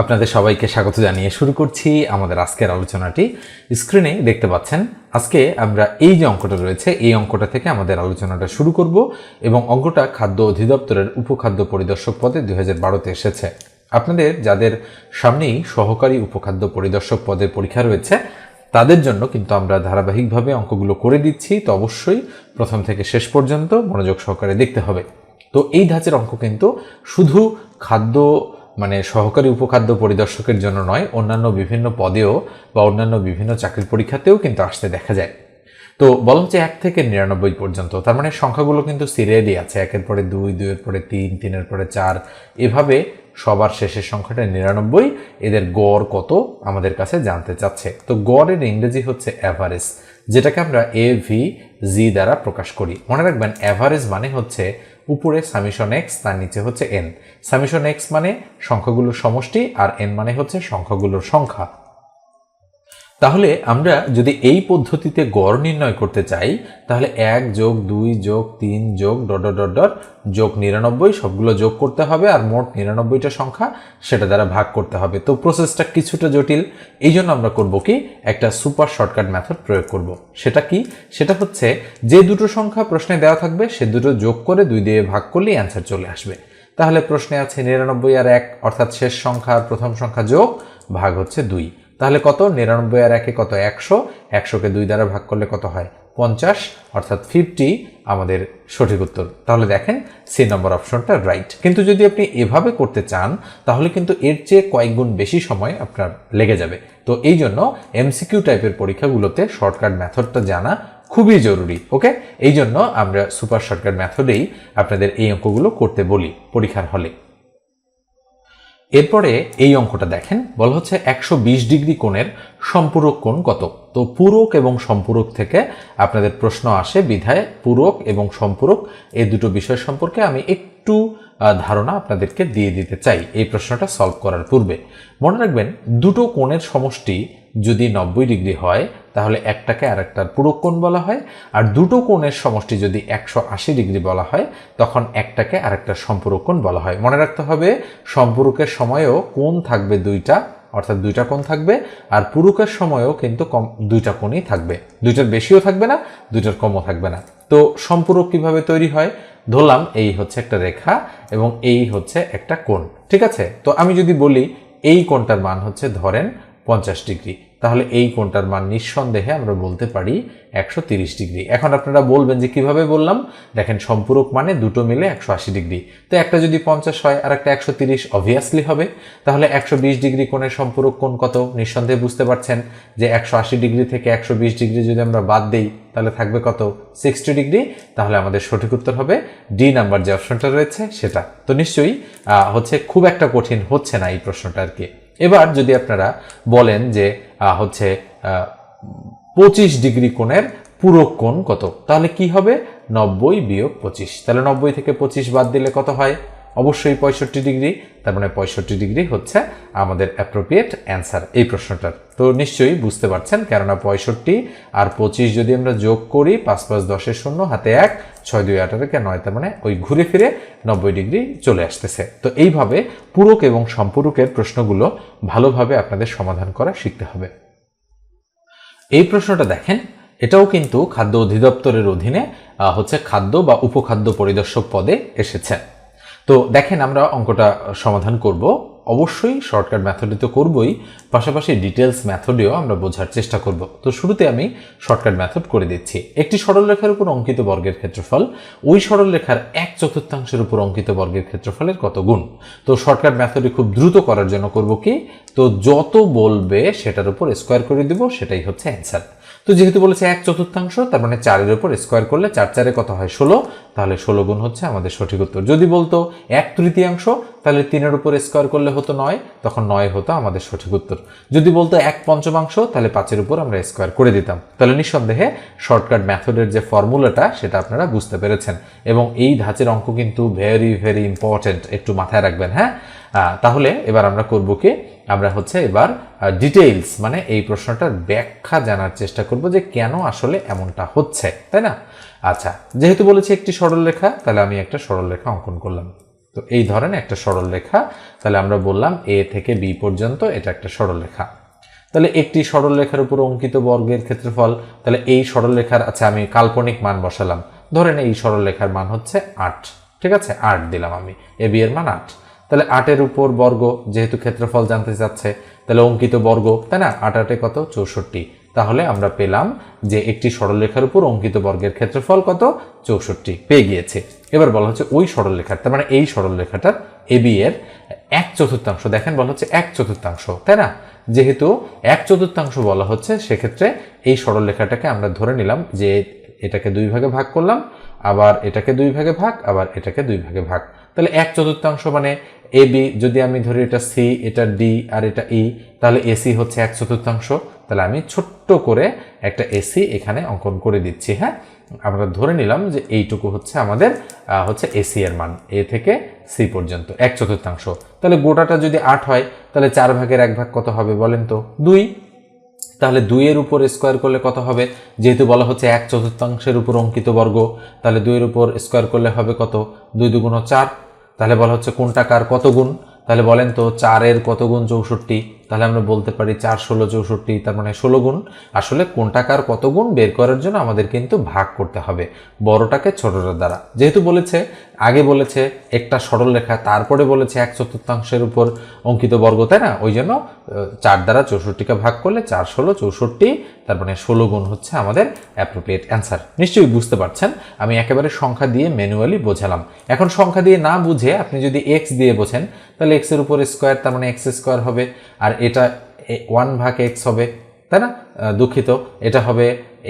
আপনাদের সবাইকে স্বাগত জানিয়ে শুরু করছি আমাদের আজকের আলোচনাটি। স্ক্রিনে দেখতে পাচ্ছেন, আজকে আমরা এই যে অঙ্কটা রয়েছে, এই অঙ্কটা থেকে আমাদের আলোচনাটা শুরু করব এবং অঙ্কটা খাদ্য অধিদপ্তরের উপখাদ্য পরিদর্শক পদে দুই হাজার বারোতে এসেছে। আপনাদের যাদের সামনেই সহকারী উপখাদ্য পরিদর্শক পদের পরীক্ষা রয়েছে, তাদের জন্য কিন্তু আমরা ধারাবাহিকভাবে অঙ্কগুলো করে দিচ্ছি। তো অবশ্যই প্রথম থেকে শেষ পর্যন্ত মনোযোগ সহকারে দেখতে হবে। তো এই ধাঁচের অঙ্ক কিন্তু শুধু খাদ্য মানে সহকারী উপখাদ্য পরিদর্শকের জন্য নয়, অন্যান্য বিভিন্ন পদেও বা অন্যান্য বিভিন্ন চাকরির পরীক্ষাতেও কিন্তু আসতে দেখা যায়। তো বলা হচ্ছে এক থেকে নিরানব্বই পর্যন্ত, তার মানে সংখ্যাগুলো কিন্তু সিরিয়ালি আছে, একের পরে দুই, দুইয়ের পরে তিন, তিনের পরে চার, এভাবে সবার শেষের সংখ্যাটা নিরানব্বই, এদের গড় কত আমাদের কাছে জানতে চাচ্ছে। তো গড়ের ইংরেজি হচ্ছে অ্যাভারেজ যেটাকে আমরা এ ভি জি দ্বারা প্রকাশ করি। মনে রাখবেন অ্যাভারেজ মানে হচ্ছে উপরে সামিশন এক্স তার নিচে হচ্ছে এন সামিশন এক্স মানে সংখ্যাগুলোর সমষ্টি আর এন মানে হচ্ছে সংখ্যাগুলোর সংখ্যা। তাহলে আমরা যদি এই পদ্ধতিতে গড় নির্ণয় করতে চাই, তাহলে এক যোগ দুই যোগ তিন যোগ ডট ডট ডট যোগ নিরানব্বই সবগুলো যোগ করতে হবে আর মোট নিরানব্বইটা সংখ্যা সেটা দ্বারা ভাগ করতে হবে। তো প্রসেসটা কিছুটা জটিল। এই জন্য আমরা করব কি? একটা সুপার শর্টকাট মেথড প্রয়োগ করব। সেটা কি? সেটা হচ্ছে যে দুটো সংখ্যা প্রশ্নে দেওয়া থাকবে, সে দুটো যোগ করে দুই দিয়ে ভাগ করলেই অ্যান্সার চলে আসবে। তাহলে প্রশ্নে আছে নিরানব্বই আর এক, অর্থাৎ শেষ সংখ্যা আর প্রথম সংখ্যা যোগ, ভাগ হচ্ছে দুই। তাহলে কত? নিরানব্বই আর একে কত? একশো। একশোকে দুই দ্বারা ভাগ করলে কত হয়? পঞ্চাশ। অর্থাৎ ফিফটি আমাদের সঠিক উত্তর। তাহলে দেখেন, সি নম্বর অপশনটা রাইট কিন্তু যদি আপনি এভাবে করতে চান, তাহলে কিন্তু এর চেয়ে কয়েক গুণ বেশি সময় আপনার লেগে যাবে। তো এই জন্য এমসিকিউ টাইপের পরীক্ষাগুলোতে শর্টকাট মেথডটা জানা খুবই জরুরি ওকে এই জন্য আমরা সুপার শর্টকাট মেথডেই আপনাদের এই অঙ্কগুলো করতে বলি পরীক্ষার হলে। এরপরে এই অঙ্কটা দেখেন। বলা হচ্ছে একশো বিশ ডিগ্রি কোণের সম্পূরক কোণ কত? তো পূরক এবং সম্পূরক থেকে আপনাদের প্রশ্ন আসে বিধায় পূরক এবং সম্পূরক, এই দুটো বিষয় সম্পর্কে আমি একটু ধারণা আপনাদেরকে দিয়ে দিতে চাই এই প্রশ্নটা সলভ করার পূর্বে। মনে রাখবেন, দুটো কোণের সমষ্টি যদি নব্বই ডিগ্রি হয়, তাহলে একটাকে আর একটার পূরক কোণ বলা হয়, আর দুটো কোণের সমষ্টি যদি একশো আশি ডিগ্রি বলা হয়, তখন একটাকে আর একটা সম্পূরক কোণ বলা হয়। মনে রাখতে হবে, সম্পূরকের সময়েও কোণ থাকবে দুইটা, অর্থাৎ দুইটা কোণ থাকবে, আর পুরুকের সময়ও কিন্তু কম, দুইটা কোণই থাকবে। দুইটার বেশিও থাকবে না, দুইটার কমও থাকবে না। তো সম্পূরক কীভাবে তৈরি হয়? ধরলাম এই হচ্ছে একটা রেখা এবং এই হচ্ছে একটা কোণ, ঠিক আছে? তো আমি যদি বলি এই কোণটার মান হচ্ছে ধরেন পঞ্চাশ ডিগ্রি। তাহলে এই কোণটার মান নিঃসন্দেহে আমরা বলতে পারি একশো ডিগ্রি। এখন আপনারা বলবেন যে কীভাবে বললাম? দেখেন সম্পূরক মানে দুটো মিলে একশো আশি ডিগ্রি। তো একটা যদি পঞ্চাশ হয় আর একটা একশো তিরিশ অবভিয়াসলি হবে। তাহলে একশো বিশ ডিগ্রি কোণের সম্পূরক কোণ কত? নিঃসন্দেহে বুঝতে পারছেন যে একশো আশি ডিগ্রি থেকে একশো বিশ ডিগ্রি যদি আমরা বাদ দিই, তাহলে থাকবে কত? Sixty degree. তাহলে আমাদের সঠিক উত্তর হবে ডি নাম্বার যে অপশনটা রয়েছে সেটা। তো নিশ্চয়ই হচ্ছে খুব একটা কঠিন হচ্ছে না এই প্রশ্নটা আর কি। এবার যদি আপনারা বলেন যে হচ্ছে পঁচিশ ডিগ্রি কোণের পুরো কোণ কত, তাহলে কি হবে? নব্বই বিয়োগ পঁচিশ। তাহলে নব্বই থেকে পঁচিশ বাদ দিলে কত হয়? অবশ্যই পঁয়ষট্টি ডিগ্রি, তার মানে পঁয়ষট্টি ডিগ্রি হচ্ছে আমাদের অ্যাপ্রোপ্রিয়েট অ্যান্সার এই প্রশ্নটার। তো নিশ্চয়ই বুঝতে পারছেন, কেননা পঁয়ষট্টি আর পঁচিশ যদি আমরা যোগ করি, পাঁচ পাঁচ দশের শূন্য, হাতে এক, ছয় দুই আঠারোকে নয়, তার মানে ওই ঘুরে ফিরে নব্বই ডিগ্রি চলে আসতেছে। তো এইভাবে পূরক এবং সম্পূরকের প্রশ্নগুলো ভালোভাবে আপনাদের সমাধান করা শিখতে হবে। এই প্রশ্নটা দেখেন, এটাও কিন্তু খাদ্য অধিদপ্তরের অধীনে হচ্ছে খাদ্য বা উপখাদ্য পরিদর্শক পদে এসেছে। তো দেখেন আমরা অঙ্কটা সমাধান করব। অবশ্যই শর্টকাট মেথডে তো করবই, পাশাপাশি ডিটেলস মেথডেও আমরা বোঝার চেষ্টা করব। তো শুরুতে আমি শর্টকাট মেথড করে দিচ্ছি। একটি সরলরেখার উপর অঙ্কিত বর্গের ক্ষেত্রফল, ওই সরলরেখার এক চতুর্থাংশের উপর অঙ্কিত বর্গের ক্ষেত্রফলের কত গুণ? তো শর্টকাট মেথডে খুব দ্রুত করার জন্য করব কি? তো যত বলবে সেটার উপর স্কোয়ার করে দিব, সেটাই হচ্ছে অ্যান্সার তো যেহেতু বলেছে এক চতুর্থাংশ, তার মানে চারের ওপর স্কোয়ার করলে চার চারে কত হয় ষোলো? তাহলে ষোলো গুণ হচ্ছে আমাদের সঠিক উত্তর। যদি বলতো এক তৃতীয়াংশ তাহলে তিনের উপর স্কোয়ার করলে হতো নয়, তখন নয় হতো আমাদের সঠিক উত্তর। যদি বলতো এক পঞ্চমাংশ, তাহলে পাঁচের উপর আমরা স্কোয়ার করে দিতাম। তাহলে নিঃসন্দেহে শর্টকাট মেথডের যে ফর্মুলাটা সেটা আপনারা বুঝতে পেরেছেন। এবং এই ধাঁচের অঙ্ক কিন্তু ভেরি ভেরি ইম্পর্টেন্ট একটু মাথায় রাখবেন হ্যাঁ? তাহলে এবার আমরা করব কি? আমরা হচ্ছে এবার ডিটেইলস মানে এই প্রশ্নটার ব্যাখ্যা জানার চেষ্টা করব যে কেন আসলে এমনটা হচ্ছে, তাই না? আচ্ছা যেহেতু বলেছি একটি সরল রেখা তাহলে আমি একটা সরল রেখা অঙ্কন করলাম। তো এই ধরনের একটা সরলরেখা তাহলে আমরা বললাম এ থেকে বি পর্যন্ত এটা একটা সরলরেখা তাহলে একটি সরলরেখার উপর অঙ্কিত বর্গের ক্ষেত্রফল, তাহলে এই সরলরেখার আচ্ছা আমি কাল্পনিক মান বসালাম। ধরেন এই সরলরেখার মান হচ্ছে আট। ঠিক আছে? আট দিলাম আমি। এ বি এর মান আট। তাহলে আটের উপর বর্গ, যেহেতু ক্ষেত্রফল জানতে চাচ্ছে, তাহলে অঙ্কিত বর্গ, তাই না? আট আটে কত? চৌষট্টি। তাহলে আমরা পেলাম যে একটি সরলরেখার উপর অঙ্কিত বর্গের ক্ষেত্রফল কত? চৌষট্টি। পেয়ে গিয়েছে। এবার বলা হচ্ছে ওই সরলরেখার, তার মানে এই সরলরেখাটার এ বি এর এক চতুর্থাংশ। দেখেন বলা হচ্ছে এক চতুর্থাংশ, তাই না? যেহেতু এক চতুর্থাংশ বলা হচ্ছে, সেক্ষেত্রে এই সরলরেখাটাকে আমরা ধরে নিলাম যে এটাকে দুই ভাগে ভাগ করলাম, আবার এটাকে দুই ভাগে ভাগ, আবার এটাকে দুই ভাগে ভাগ। তাহলে এক চতুর্থাংশ মানে এ বি যদি আমি ধরি এটা সি এটা ডি আর এটা ই তাহলে এসি হচ্ছে এক চতুর্থাংশ। তাহলে আমি ছোট্ট করে একটা এসি এখানে অঙ্কন করে দিচ্ছি হ্যাঁ? আমরা ধরে নিলাম যে এইটুকু হচ্ছে আমাদের হচ্ছে এসি এর মান এ থেকে সি পর্যন্ত, এক চতুর্থাংশ। তাহলে গোটাটা যদি আট হয়, তাহলে চার ভাগের এক ভাগ কত হবে বলেন তো? দুই। তাহলে দুইয়ের উপর স্কোয়ার করলে কত হবে? যেহেতু বলা হচ্ছে এক চতুর্থাংশের উপর অঙ্কিত বর্গ, তাহলে দুইয়ের উপর স্কোয়ার করলে হবে কত? দুই দুগুণ চার। তাহলে বলা হচ্ছে কোনটা কার কত গুণ? তাহলে বলেন তো চারের কত গুণ চৌষট্টি? তাহলে আমরা বলতে পারি চার, ষোলো, চৌষট্টি, তার মানে ষোলো গুণ। আসলে কোনটা কার কত গুণ বের করার জন্য আমাদের কিন্তু ভাগ করতে হবে বড়টাকে ছোটটার দ্বারা। যেহেতু বলেছে, আগে বলেছে একটা সরল রেখা, তারপরে বলেছে এক চতুর্থাংশের উপর অঙ্কিত বর্গ, তাই না? ওই জন্য চার দ্বারা চৌষট্টিকে ভাগ করলে চার, ষোলো, চৌষট্টি, তার মানে ষোলো গুণ হচ্ছে আমাদের অ্যাপ্রোপ্রিয়েট অ্যান্সার নিশ্চয়ই বুঝতে পারছেন? আমি একেবারে সংখ্যা দিয়ে ম্যানুয়ালি বোঝালাম। এখন সংখ্যা দিয়ে না বুঝে আপনি যদি এক্স দিয়ে বোঝেন, তাহলে এক্সের উপর স্কোয়ার তার মানে এক্স স্কোয়ার হবে। আর এটা ওয়ান ভাগ এক্স হবে, তাই না? দুঃখিত, এটা হবে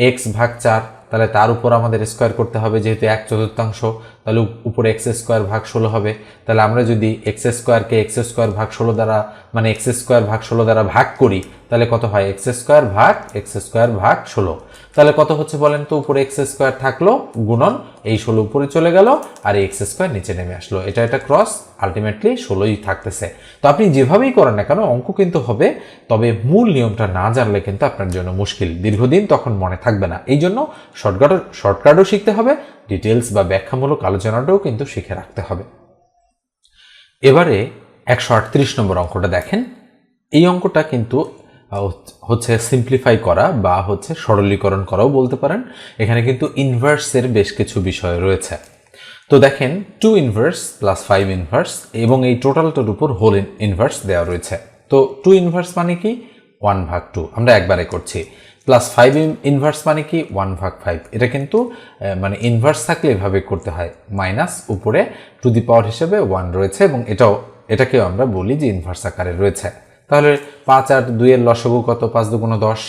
এক্স ভাগ চার, তাহলে তার উপর আমাদের স্কোয়ার করতে হবে, যেহেতু এক চতুর্থাংশ, তাহলে উপরে এক্স স্কোয়ার ভাগ ষোলো হবে। তাহলে আমরা যদি এক্স স্কোয়ারকে এক্স স্কোয়ার ভাগ ষোলো দ্বারা মানে এক্স স্কোয়ার ভাগ ষোলো দ্বারা ভাগ করি, তাহলে কত হয়? এক্স স্কোয়ার ভাগ এক্স স্কোয়ার ভাগ ষোলো। তাহলে কত হচ্ছে বলেন তো? উপরে এক্স স্কোয়ার থাকল, গুণন, এই ষোলো উপরে চলে গেল, আর এক্স স্কোয়ার নিচে নেমে আসলো। এটা একটা ক্রস আলটিমেটলি ষোলোই থাকতেছে। তো আপনি যেভাবেই করেন না কেন, অঙ্ক কিন্তু হবে, তবে মূল নিয়মটা না জানলে কিন্তু আপনার জন্য মুশকিল। দীর্ঘদিন তখন মনে থাকবে না। এই জন্য শর্টকাট শর্টকাটও শিখতে হবে ডিটেলস বা ব্যাখ্যামূলক আলোচনাটাও কিন্তু শিখে রাখতে হবে। এবারে একশো আটত্রিশ নম্বর অঙ্কটা দেখেন। এই অঙ্কটা কিন্তু হচ্ছে সিম্পলিফাই করা বা হচ্ছে সরলীকরণ করাও বলতে পারেন। এখানে কিন্তু ইনভার্সের বেশ কিছু বিষয় রয়েছে। তো দেখেন two inverse plus five inverse এবং এই টোটালটার উপর হোল ইনভার্স দেওয়া রয়েছে। তো টু ইনভার্স মানে কি? ওয়ান ভাগ টু আমরা একবারে করছি। প্লাস ফাইভ ইনভার্স মানে কি? ওয়ান ভাগ ফাইভ এটা কিন্তু মানে ইনভার্স থাকলে এভাবে করতে হয়। মাইনাস উপরে টু দি পাওয়ার হিসেবে ওয়ান রয়েছে এবং এটাও এটাকেও আমরা বলি যে ইনভার্স আকারে রয়েছে। তাহলে পাঁচ আর দুইয়ের লসগু কত? পাঁচ দুগুণ দশ।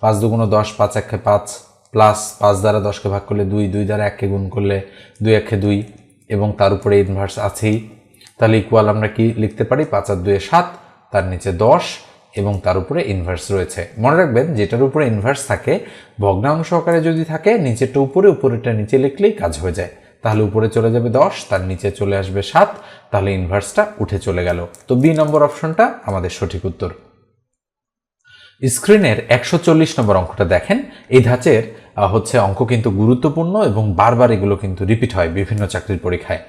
পাঁচ দুগুণ দশ, পাঁচ একে পাঁচ প্লাস পাঁচ দ্বারা দশকে ভাগ করলে দুই দুই দ্বারা এককে গুণ করলে দুই একে দুই এবং তার উপরে ইনভার্স আছেই। তাহলে ইকুয়াল আমরা কি লিখতে পারি? পাঁচ আর দুয়ে সাত, তার নিচে দশ এবং তার উপরে ইনভার্স রয়েছে। মনে রাখবেন, যেটার উপরে ইনভার্স থাকে, ভগ্নাংশ আকারে যদি থাকে, নিচেরটা উপরে, উপরেরটা নিচে লিখলেই কাজ হয়ে যায়। তাহলে উপরে চলে যাবে দশ, তার নিচে চলে আসবে সাত, তাহলে ইনভার্সটা উঠে চলে গেল। তো বি নম্বর অপশনটা আমাদের সঠিক উত্তর। স্ক্রিনের একশো চল্লিশ নম্বর অঙ্কটা দেখেন। এই ধাঁচের হচ্ছে অঙ্ক কিন্তু গুরুত্বপূর্ণ এবং বারবার এগুলো কিন্তু রিপিট হয় বিভিন্ন চাকরির পরীক্ষায়।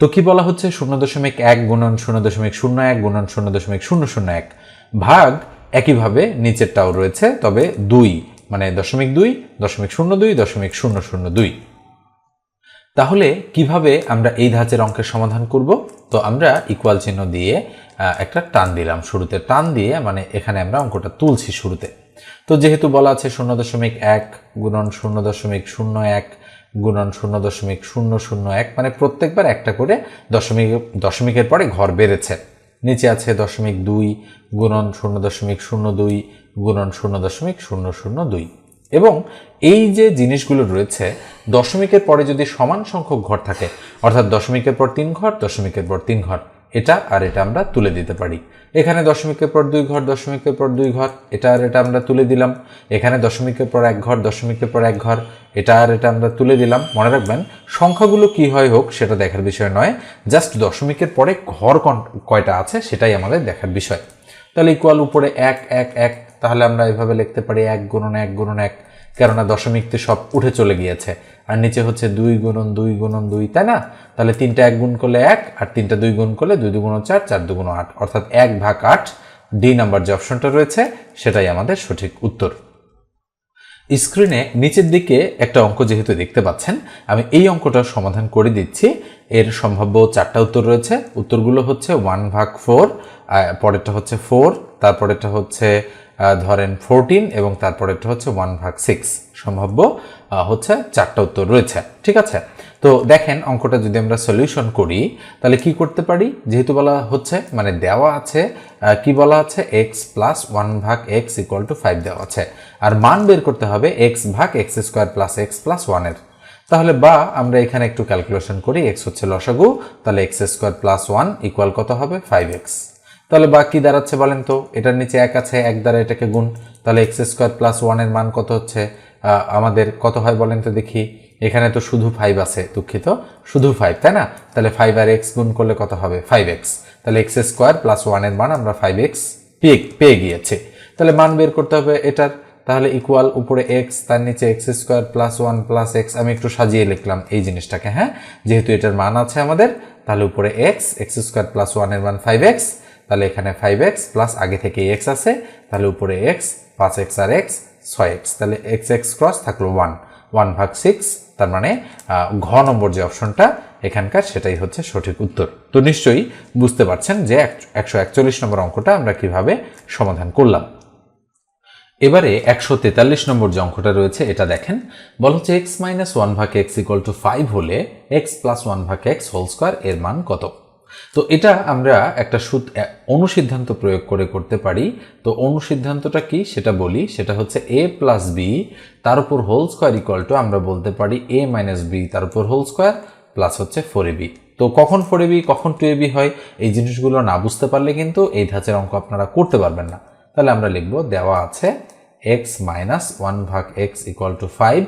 তো কি বলা হচ্ছে? শূন্য দশমিক এক গুণন শূন্য দশমিক শূন্য এক গুণন শূন্য দশমিক শূন্য শূন্য এক ভাগ একইভাবে নিচেরটাও রয়েছে, তবে দুই মানে দশমিক দুই, দশমিক শূন্য দুই, দশমিক শূন্য শূন্য দুই। তাহলে কীভাবে আমরা এই ধাঁচের অঙ্কের সমাধান করব? তো আমরা ইকুয়াল চিহ্ন দিয়ে একটা টান দিলাম শুরুতে। টান দিয়ে মানে এখানে আমরা অঙ্কটা তুলছি শুরুতে। তো যেহেতু বলা আছে শূন্য দশমিক এক গুণন শূন্য দশমিক শূন্য এক গুণন শূন্য দশমিক শূন্য শূন্য এক মানে প্রত্যেকবার একটা করে দশমিক, দশমিকের পরে ঘর বেড়েছে। নিচে আছে দশমিক দুই গুণন শূন্য দশমিক শূন্য দুই গুণন শূন্য দশমিক শূন্য শূন্য দুই। এবং এই যে জিনিসগুলো রয়েছে, দশমিকের পরে যদি সমান সংখ্যক ঘর থাকে, অর্থাৎ দশমিকের পর তিন ঘর, দশমিকের পর তিন ঘর, এটা আর এটা আমরা তুলে দিতে পারি। এখানে দশমিকের পর দুই ঘর, দশমিকের পর দুই ঘর, এটা আর এটা আমরা তুলে দিলাম। এখানে দশমিকের পর এক ঘর, দশমিকের পর এক ঘর, এটা আর এটা আমরা তুলে দিলাম। মনে রাখবেন, সংখ্যাগুলো কি হয় হোক, সেটা দেখার বিষয় নয়, জাস্ট দশমিকের পরে ঘর কয়টা আছে, সেটাই আমাদের দেখার বিষয়। তাহলে ইকুয়াল উপরে এক এক এক, তাহলে আমরা এভাবে লিখতে পারি এক গুণন এক গুণন এক, কেননা দশমিকতে সব উঠে চলে গিয়েছে। আর নিচে হচ্ছে দুই গুণন দুই গুণন দুই, তাই না? তাহলে তিনটা এক গুণ করলে এক, আর তিনটা দুই গুণ করলে দুই দুগুণ চার চার দুগুণ আট। অর্থাৎ এক ভাগ আট ডি নাম্বার যে অপশনটা রয়েছে, সেটাই আমাদের সঠিক উত্তর। স্ক্রিনে নিচের দিকে একটা অঙ্ক যেহেতু দেখতে পাচ্ছেন, আমি এই অঙ্কটা সমাধান করে দিচ্ছি। এর সম্ভাব্য চারটা উত্তর রয়েছে। উত্তরগুলো হচ্ছে ওয়ান ভাগ ফোর পরেরটা হচ্ছে ফোর, তারপরেরটা হচ্ছে ধরেন ফোরটিন এবং তারপরেরটা হচ্ছে ওয়ান ভাগ সিক্স। সম্ভাব্য হচ্ছে চারটা উত্তর রয়েছে। ঠিক আছে? তো দেখেন অঙ্কটা যদি আমরা সলিউশন করি, তাহলে কি করতে পারি? যেহেতু বলা হচ্ছে মানে দেওয়া আছে কি বলা আছে? এক্স প্লাস ওয়ান ভাগ এক্স ইকুয়াল টু ফাইভ দেওয়া আছে। আর মান বের করতে হবে এক্স ভাগ X square plus X plus ওয়ানের তাহলে বা আমরা এখানে একটু ক্যালকুলেশন করি এক্স হচ্ছে লসাগু, তাহলে X square plus one equal কত হবে? ফাইভ এক্স তাহলে বা কি দাঁড়াচ্ছে বলেন তো? এটার নিচে এক আছে, এক দ্বারা এটাকে গুণ। তাহলে এক্স স্কোয়ার প্লাস ওয়ানের মান কত হচ্ছে? আমাদের কত হয় বলেন তো দেখি। এখানে তো শুধু ফাইভ আছে, দুঃখিত। শুধু ফাইভ তাই না? তাহলে ফাইভ আর এক্স গুণ করলে কত হবে? ফাইভ এক্স তাহলে এক্স স্কোয়ার প্লাস ওয়ানের মান আমরা ফাইভ এক্স পেয়ে পেয়ে গিয়েছি। তাহলে মান বের করতে হবে এটার। তাহলে ইকুয়াল উপরে এক্স তার নিচে X square plus one plus X আমি একটু সাজিয়ে লিখলাম এই জিনিসটাকে হ্যাঁ? যেহেতু এটার মান আছে আমাদের, তাহলে উপরে এক্স এক্স স্কোয়ার প্লাস ওয়ানের মান ফাইভ এক্স তাহলে এখানে ফাইভ এক্স প্লাস আগে থেকে এক্স আছে। তাহলে উপরে এক্স পাঁচ এক্স আর এক্স ছয় এক্স তাহলে এক্স এক্স ক্রস থাকল ওয়ান ওয়ান ভাগ সিক্স, তার মানে ঘ নম্বর যে অপশনটা এখানকার সেটাই হচ্ছে সঠিক উত্তর। তো নিশ্চয়ই বুঝতে পারছেন যে একশো একচল্লিশ নম্বর অঙ্কটা আমরা কীভাবে সমাধান করলাম। এবারে একশো তেতাল্লিশ নম্বর যে অঙ্কটা রয়েছে, এটা দেখেন। বল হচ্ছে এক্স মাইনাস ওয়ান ভাগ এক্স ইকুয়াল টু ফাইভ হলে এক্স প্লাস ওয়ান ভাগ এক্স হোল স্কোয়ার এর মান কত? তো এটা আমরা একটা সুদ অনুসিদ্ধান্ত প্রয়োগ করে করতে পারি। তো অনুসিদ্ধান্তটা কি? সেটা বলি। সেটা হচ্ছে এ প্লাস বি তার উপর হোল স্কোয়ার ইকুয়াল টু আমরা বলতে পারি এ মাইনাস বি তার উপর হোল স্কোয়ার প্লাস হচ্ছে ফোর বি তো কখন ফোর বি কখন টু বি হয়? এই জিনিসগুলো না বুঝতে পারলে কিন্তু এই ধাঁচের অঙ্ক আপনারা করতে পারবেন না। তাহলে আমরা লিখব, দেওয়া আছে এক্স মাইনাস ওয়ান ভাগ এক্স ইকুয়াল টু ফাইভ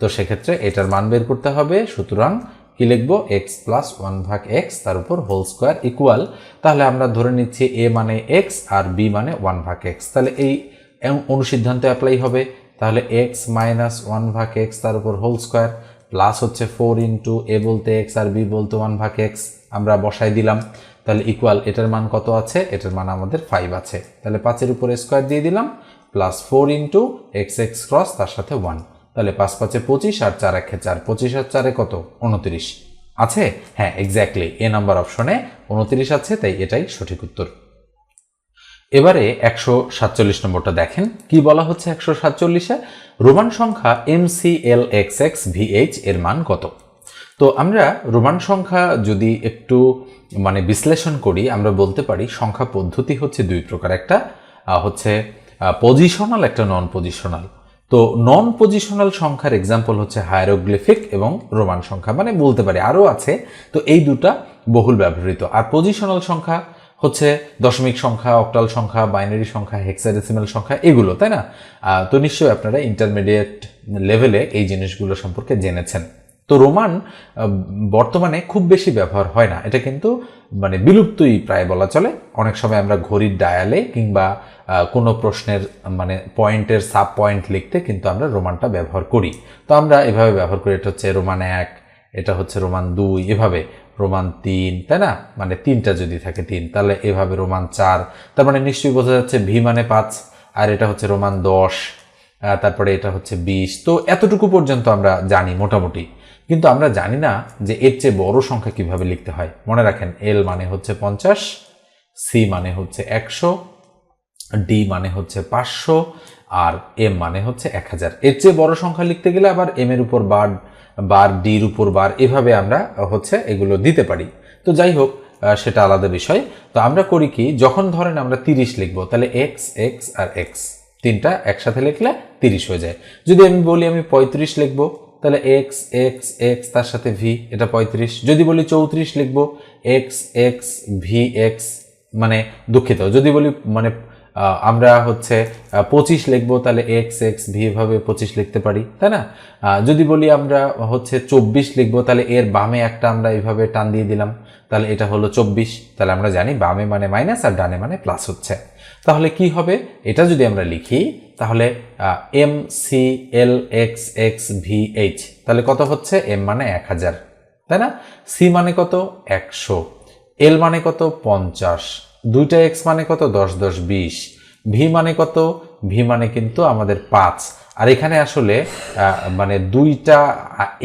তো সেক্ষেত্রে এটার মান বের করতে হবে। সুতরাং কি লিখব? এক্স প্লাস ওয়ান ভাগ এক্স তার উপর হোল স্কোয়ার ইকুয়াল তাহলে আমরা ধরে নিচ্ছি এ মানে এক্স আর বি মানে ওয়ান ভাগ এক্স তাহলে এই অনুসিদ্ধান্ত অ্যাপ্লাই হবে। তাহলে এক্স মাইনাস ওয়ান ভাগ এক্স তার উপর হোল স্কোয়ার প্লাস হচ্ছে ফোর ইন্টু এ বলতে এক্স আর বি বলতে ওয়ান ভাগ এক্স আমরা বসাই দিলাম। তাহলে ইকুয়াল এটার মান কত আছে? এটার মান আমাদের ফাইভ আছে। তাহলে পাঁচের উপরে স্কোয়ার দিয়ে দিলাম। Plus four into x x cross তার সাথে ওয়ান তাহলে পাঁচ পাঁচে পঁচিশ আর চার একে চার, পঁচিশ আর চারে কত? উনত্রিশ। আছে? হ্যাঁ এক্স্যাক্টলি এ নাম্বার অপশনে উনত্রিশ আছে, তাই এটাই সঠিক উত্তর। এবারে একশো সাতচল্লিশ নম্বরটা দেখেন। কি বলা হচ্ছে একশো সাতচল্লিশে? রোমান সংখ্যা M C L X X V H এর মান কত? তো আমরা রোমান সংখ্যা যদি একটু মানে বিশ্লেষণ করি, আমরা বলতে পারি সংখ্যা পদ্ধতি হচ্ছে দুই প্রকার। একটা হচ্ছে পজিশনাল একটা নন পজিশনাল তো নন পজিশনাল সংখ্যার এক্সাম্পল হচ্ছে হায়ারোগ্লিফিক এবং রোমান সংখ্যা মানে বলতে পারি আরও আছে। তো এই দুটা বহুল ব্যবহৃত। আর পজিশনাল সংখ্যা হচ্ছে দশমিক সংখ্যা অক্টাল সংখ্যা বাইনারি সংখ্যা হেক্সাডেসিমাল সংখ্যা, এগুলো, তাই না? তো নিশ্চয়ই আপনারা ইন্টারমিডিয়েট লেভেলে এই জিনিসগুলো সম্পর্কে জেনেছেন। তো রোমান বর্তমানে খুব বেশি ব্যবহার হয় না। এটা কিন্তু মানে বিলুপ্তই প্রায় বলা চলে। অনেক সময় আমরা ঘড়ির ডায়ালে কিংবা কোনো প্রশ্নের মানে পয়েন্টের সাব পয়েন্ট লিখতে কিন্তু আমরা রোমানটা ব্যবহার করি। তো আমরা এভাবে ব্যবহার করি, এটা হচ্ছে রোমান এক, এটা হচ্ছে রোমান দুই, এভাবে। রোমান তিন, তাই না? মানে তিনটা যদি থাকে তিন, তাহলে এভাবে রোমান চার। তার মানে নিশ্চয়ই বোঝা যাচ্ছে ভি মানে পাঁচ, আর এটা হচ্ছে রোমান দশ তারপরে এটা হচ্ছে বিশ। তো এতটুকু পর্যন্ত আমরা জানি মোটামুটি। কিন্তু আমরা জানি না যে এর চেয়ে বড় সংখ্যা কীভাবে লিখতে হয়। মনে রাখেন, এল মানে হচ্ছে পঞ্চাশ, সি মানে হচ্ছে একশো ডি মানে হচ্ছে পাঁচশো আর এম মানে হচ্ছে এক হাজার। এর চেয়ে বড় সংখ্যা লিখতে গেলে আবার এম এর উপর বার বার ডির উপর বার এভাবে আমরা হচ্ছে এগুলো দিতে পারি। তো যাই হোক সেটা আলাদা বিষয়। তো আমরা করি কি, যখন ধরেন আমরা তিরিশ লিখব, তাহলে এক্স এক্স আর এক্স তিনটা একসাথে লিখলে তিরিশ হয়ে যায়। যদি আমি বলি আমি পঁয়ত্রিশ লিখব, তাহলে এক্স এক্স এক্স তার সাথে ভি এটা পঁয়ত্রিশ। যদি বলি চৌত্রিশ লিখব এক্স এক্স ভি এক্স মানে দুঃখিত। যদি বলি মানে আমরা হচ্ছে পঁচিশ লিখব, তাহলে এক্স এক্স ভি ভাবে পঁচিশ লিখতে পারি, তাই না? যদি বলি আমরা হচ্ছে চব্বিশ লিখব, তাহলে এর বামে একটা আমরা এইভাবে টান দিয়ে দিলাম, তাহলে এটা হলো চব্বিশ, তাহলে আমরা জানি বামে মানে মাইনাস আর ডানে মানে প্লাস হচ্ছে। তাহলে কি হবে? এটা যদি আমরা লিখি, তাহলে M C L X X V H তাহলে কত হচ্ছে? এম মানে এক হাজার, তাই না? সি মানে কত? একশো এল মানে কত? পঞ্চাশ দুইটা এক্স মানে কত? দশ দশ, বিশ। ভি মানে কত? ভি মানে কিন্তু আমাদের পাঁচ। আর এখানে আসলে মানে দুইটা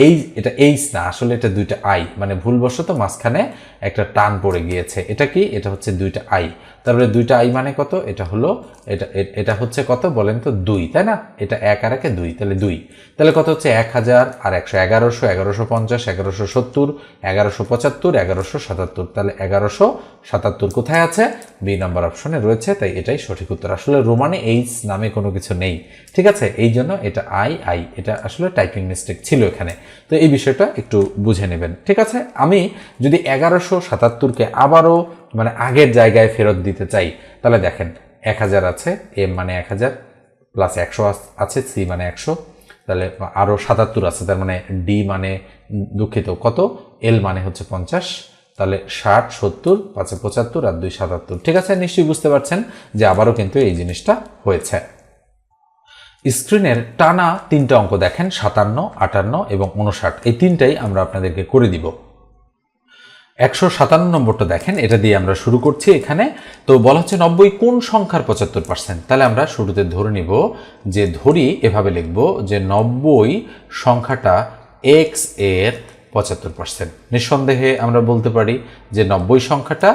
এই, এটা এইচ না, আসলে এটা দুইটা আই মানে ভুলবশত মাঝখানে একটা টান পড়ে গিয়েছে। এটা কি? এটা হচ্ছে দুইটা আই তারপরে দুইটা আই মানে কত? এটা হলো, এটা এটা হচ্ছে কত? বলেন তো দুই, তাই না? এটা এক আর একে দুই, তাহলে দুই। তাহলে কত হচ্ছে? এক হাজার, আর একশো এগারোশো এগারোশো পঞ্চাশ, এগারোশো সত্তর, এগারোশো পঁচাত্তর, এগারোশো সাতাত্তর। তাহলে এগারোশো সাতাত্তর কোথায় আছে? বি নাম্বার অপশনে রয়েছে, তাই এটাই সঠিক উত্তর। আসলে রোমানে এইচ নামে কোনো কিছু নেই, ঠিক আছে? এই জন্য এটা আই আই, এটা আসলে টাইপিং মিস্টেক ছিল এখানে। তো এই বিষয়টা একটু বুঝে নেবেন, ঠিক আছে? আমি যদি এগারোশো সাতাত্তরকে আবারও মানে আগের জায়গায় ফেরত দিতে চাই, তাহলে দেখেন এক হাজার আছে, এম মানে এক হাজার প্লাস একশো আছে, সি মানে একশো, তাহলে আরও সাতাত্তর আছে, তার মানে ডি মানে দুঃখিত, কত? এল মানে হচ্ছে পঞ্চাশ, তাহলে ষাট, সত্তর, পাঁচে পঁচাত্তর আর দুই সাতাত্তর, ঠিক আছে? নিশ্চয়ই বুঝতে পারছেন যে আবারও কিন্তু এই জিনিসটা হয়েছে। স্ক্রিনের টানা তিনটা অঙ্ক দেখেন, সাতান্ন, আটান্ন এবং উনষাট এই তিনটাই আমরা আপনাদেরকে করে দিব। একশো সাতান্ন নম্বরটা দেখেন, এটা দিয়ে আমরা শুরু করছি এখানে। তো বলা হচ্ছে নব্বই কোন সংখ্যার পঁচাত্তর পার্সেন্ট তাহলে আমরা শুরুতে ধরে নিব যে ধরি, এভাবে লিখব যে নব্বই সংখ্যাটা এক্সের পঁচাত্তর পার্সেন্ট নিঃসন্দেহে আমরা বলতে পারি যে নব্বই সংখ্যাটা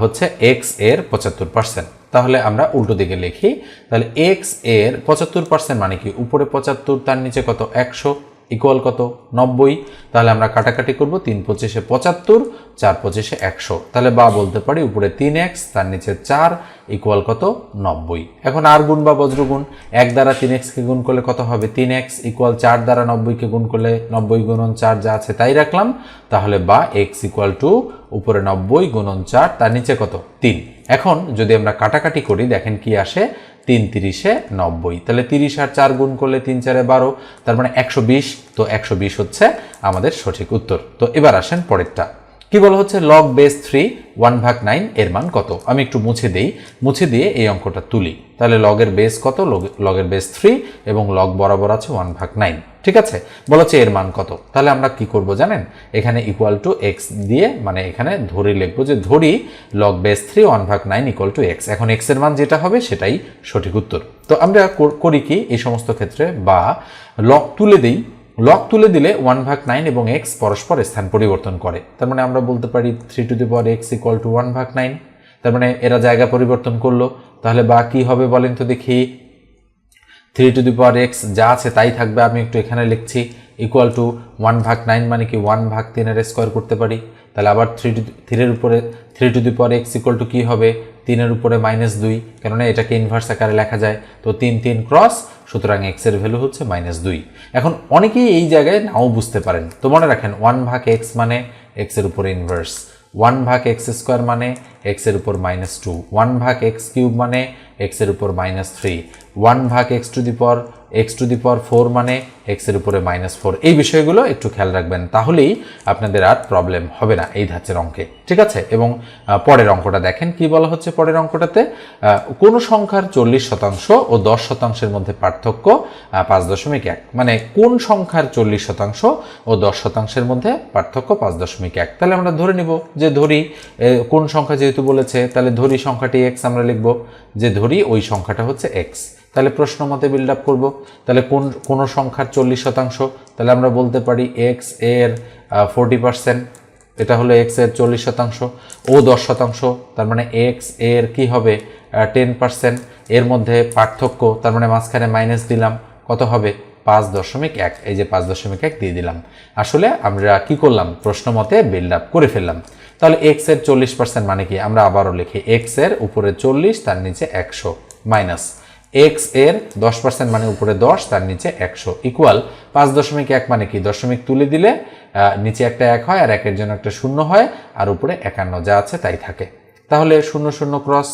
হচ্ছে এক্সের পঁচাত্তর পার্সেন্ট তাহলে আমরা উল্টো দিকে লিখি, তাহলে এক্সের পঁচাত্তর পার্সেন্ট মানে কি? উপরে পঁচাত্তর, তার নিচে কত? একশো। ইকুয়াল কত? নব্বই। তাহলে আমরা কাটাকাটি করব তিন পঁচিশে পঁচাত্তর, চার পঁচিশে একশো। তাহলে বা বলতে পারি উপরে তিন এক্স তার নিচে চার ইকুয়াল কত? নব্বই। এখন আর গুণ বা বজ্রগুণ এক দ্বারা তিন এক্সকে গুণ করলে কত হবে? তিন এক্স ইকুয়াল চার দ্বারা নব্বইকে গুণ করলে নব্বই গুণন চার যা আছে তাই রাখলাম। তাহলে বা এক্স ইকুয়াল টু উপরে নব্বই গুণন চার, তার নিচে কত? তিন। এখন যদি আমরা কাটাকাটি করি, দেখেন কি আসে। তিন তিরিশে নব্বই। তাহলে তিরিশ আর চার গুণ করলে তিন চারে বারো, তার মানে একশো বিশ। তো একশো বিশ হচ্ছে আমাদের সঠিক উত্তর। তো এবার আসেন পরেরটা। কি বলা হচ্ছে? লগ বেস থ্রি ওয়ান ভাগ নাইন এর মান কত? আমি একটু মুছে দেই। মুছে দিয়ে এই অঙ্কটা তুলি। তাহলে লগের বেস কত? লগ- লগের বেস থ্রি এবং লগ বরাবর আছে ওয়ান ভাগ নাইন ঠিক আছে? বলা হচ্ছে এর মান কত? তাহলে আমরা কি করব জানেন? এখানে ইকুয়াল টু এক্স দিয়ে মানে এখানে ধরি লিখব যে ধরি লগ বেস থ্রি ওয়ান ভাগ নাইন ইকুয়াল টু এক্স এখন এক্সের মান যেটা হবে সেটাই সঠিক উত্তর। তো আমরা করি কি? এই সমস্ত ক্ষেত্রে বা লগ তুলে দিই। লক তুলে দিলে ওয়ান ভাগ নাইন এবং এক্স পরস্পর স্থান পরিবর্তন করে। তার মানে আমরা বলতে পারি three to the power x equal to one ভাগ নাইন তার মানে এরা জায়গা পরিবর্তন করল। তাহলে বা কী হবে বলেন তো দেখি। Three to the power x যা আছে তাই থাকবে, আমি একটু এখানে লিখছি। ইকুয়াল টু ওয়ান ভাগ নাইন মানে কি ওয়ান ভাগ তিনের স্কোয়ার করতে পারি। তাহলে আবার থ্রি টু থ্রির উপরে three to the power x equal to কী হবে? তিনের উপরে মাইনাস দুই। কেননা এটাকে ইনভার্স আকারে লেখা যায়। তো তিন তিন ক্রস সুতরাং এক্সের ভ্যালু হচ্ছে মাইনাস দুই। এখন অনেকেই এই জায়গায় নাও বুঝতে পারেন। তো মনে রাখেন ওয়ান ভাগ এক্স মানে এক্সের উপরে ইনভার্স ওয়ান ভাগ এক্স স্কোয়ার মানে এক্সের উপর মাইনাস টু ওয়ান ভাগ এক্স কিউব মানে এক্সের উপর মাইনাস থ্রি ওয়ান ভাগ এক্স টু দি পর এক্স টু দি পর ফোর মানে এক্সের উপরে মাইনাস ফোর এই বিষয়গুলো একটু খেয়াল রাখবেন, তাহলেই আপনাদের আর প্রবলেম হবে না এই ধাঁচের অঙ্কে, ঠিক আছে? এবং পরের অঙ্কটা দেখেন, কি বলা হচ্ছে পরের অঙ্কটাতে? কোনো সংখ্যার চল্লিশ শতাংশ ও দশ শতাংশের মধ্যে পার্থক্য পাঁচ দশমিক এক। মানে কোন সংখ্যার চল্লিশ শতাংশ ও দশ শতাংশের মধ্যে পার্থক্য পাঁচ দশমিক এক। তাহলে আমরা ধরে নিব যে ধরি কোন সংখ্যা যেহেতু বলেছে, তাহলে ধরি সংখ্যাটি এক্স আমরা লিখব। যে ধরি ওই সংখ্যাটা হচ্ছে এক্স তাহলে প্রশ্ন মতে বিল্ড আপ করব। তাহলে কোন কোন সংখ্যার চল্লিশ শতাংশ, তাহলে আমরা বলতে পারি এক্সের ফোরটি পার্সেন্ট এটা হলো এক্সের চল্লিশ শতাংশ, ও দশ শতাংশ, তার মানে এক্সের কি হবে টেন পার্সেন্ট এর মধ্যে পার্থক্য, তার মানে মাঝখানে মাইনাস দিলাম, কত হবে, পাঁচ দশমিক এক, এই যে পাঁচ দশমিক এক দিয়ে দিলাম। আসলে আমরা কি করলাম, প্রশ্ন মতে বিল্ড আপ করে ফেললাম। তাহলে এক্সের চল্লিশ পার্সেন্ট মানে কি, আমরা আবারও লিখি এক্সের উপরে চল্লিশ, তার নিচে একশো মাইনাস এক্সের দশ পার্সেন্ট মানে উপরে দশ, তার নিচে একশো ইকুয়াল পাঁচ দশমিক এক মানে কি? দশমিক তুলে দিলে নিচে একটা এক হয় আর একের জন্য একটা শূন্য হয় আর উপরে একান্ন যা আছে তাই থাকে। তাহলে শূন্য শূন্য ক্রস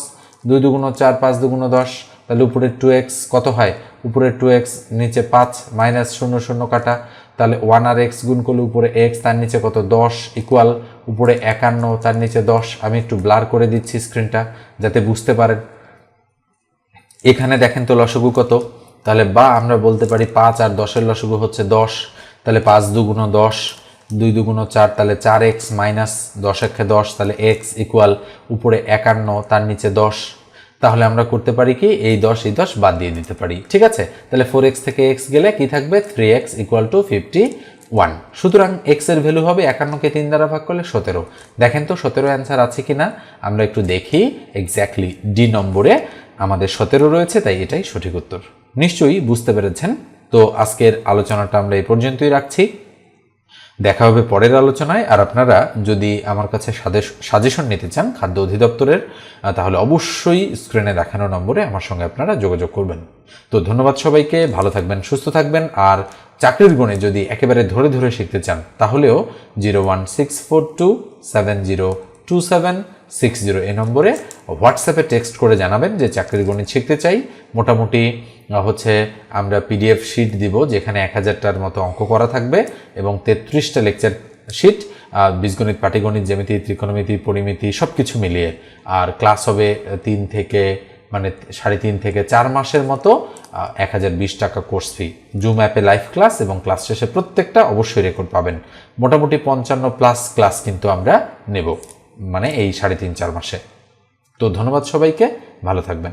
দুই দুগুণ চার, পাঁচ দুগুণ দশ, তাহলে উপরে টু এক্স কত হয়? উপরে টু এক্স নিচে পাঁচ মাইনাস শূন্য শূন্য কাটা। তাহলে ওয়ান আর এক্স গুণ করলে উপরে এক্স তার নিচে কত? দশ ইকুয়াল উপরে একান্ন, তার নিচে দশ। আমি একটু ব্লার করে দিচ্ছি স্ক্রিনটা যাতে বুঝতে পারেন। এখানে দেখেন তো লসগু কত? তাহলে বা আমরা বলতে পারি পাঁচ আর দশের লসগু হচ্ছে দশ, তাহলে পাঁচ দুগুণ দশ, দুই দুগুণ চার, তাহলে চার এক্স মাইনাস দশ একে দশ, তাহলে এক্স ইকুয়াল উপরে একান্ন, তার নিচে দশ। তাহলে আমরা করতে পারি কি? এই দশ এই দশ বাদ দিয়ে দিতে পারি। ঠিক আছে? তাহলে ফোর এক্স থেকে এক্স গেলে কি থাকবে? Three x equal to fifty one সুতরাং এক্সের ভ্যালু হবে একান্নকে তিন দ্বারা ভাগ করলে সতেরো। দেখেন তো সতেরো অ্যান্সার আছে কি না আমরা একটু দেখি এক্স্যাক্টলি ডি নম্বরে। আমাদের সতেরো রয়েছে, তাই এটাই সঠিক উত্তর। নিশ্চয়ই বুঝতে পেরেছেন? তো আজকের আলোচনাটা আমরা এই পর্যন্তই রাখছি। দেখা হবে পরের আলোচনায়। আর আপনারা যদি আমার কাছে সাজেশন নিতে চান খাদ্য অধিদপ্তরের তাহলে অবশ্যই স্ক্রিনে দেখানো নম্বরে আমার সঙ্গে আপনারা যোগাযোগ করবেন। তো ধন্যবাদ সবাইকে, ভালো থাকবেন, সুস্থ থাকবেন। আর চাকরির গুণে যদি একেবারে ধরে ধরে শিখতে চান, তাহলেও zero one six four two seven zero two seven six zero এই নম্বরে হোয়াটসঅ্যাপে টেক্সট করে জানাবেন যে চাকরির গণিত শিখতে চাই। মোটামুটি হচ্ছে আমরা পিডিএফ শিট দিব যেখানে এক হাজারটার মতো অঙ্ক করা থাকবে এবং তেত্রিশটা লেকচার শিট বীজগণিত, পাটিগণিত, জ্যামিতি, ত্রিকোণমিতি, পরিমিতি সব কিছু মিলিয়ে। আর ক্লাস হবে তিন থেকে মানে সাড়ে তিন থেকে চার মাসের মতো এক হাজার বিশ টাকা কোর্স ফি জুম অ্যাপে লাইভ ক্লাস এবং ক্লাস শেষে প্রত্যেকটা অবশ্যই রেকর্ড পাবেন। মোটামুটি পঞ্চান্ন প্লাস ক্লাস কিন্তু আমরা নেব। মানে এই সাড়ে তিন চার মাসে। তো ধন্যবাদ সবাইকে ভালো থাকবেন।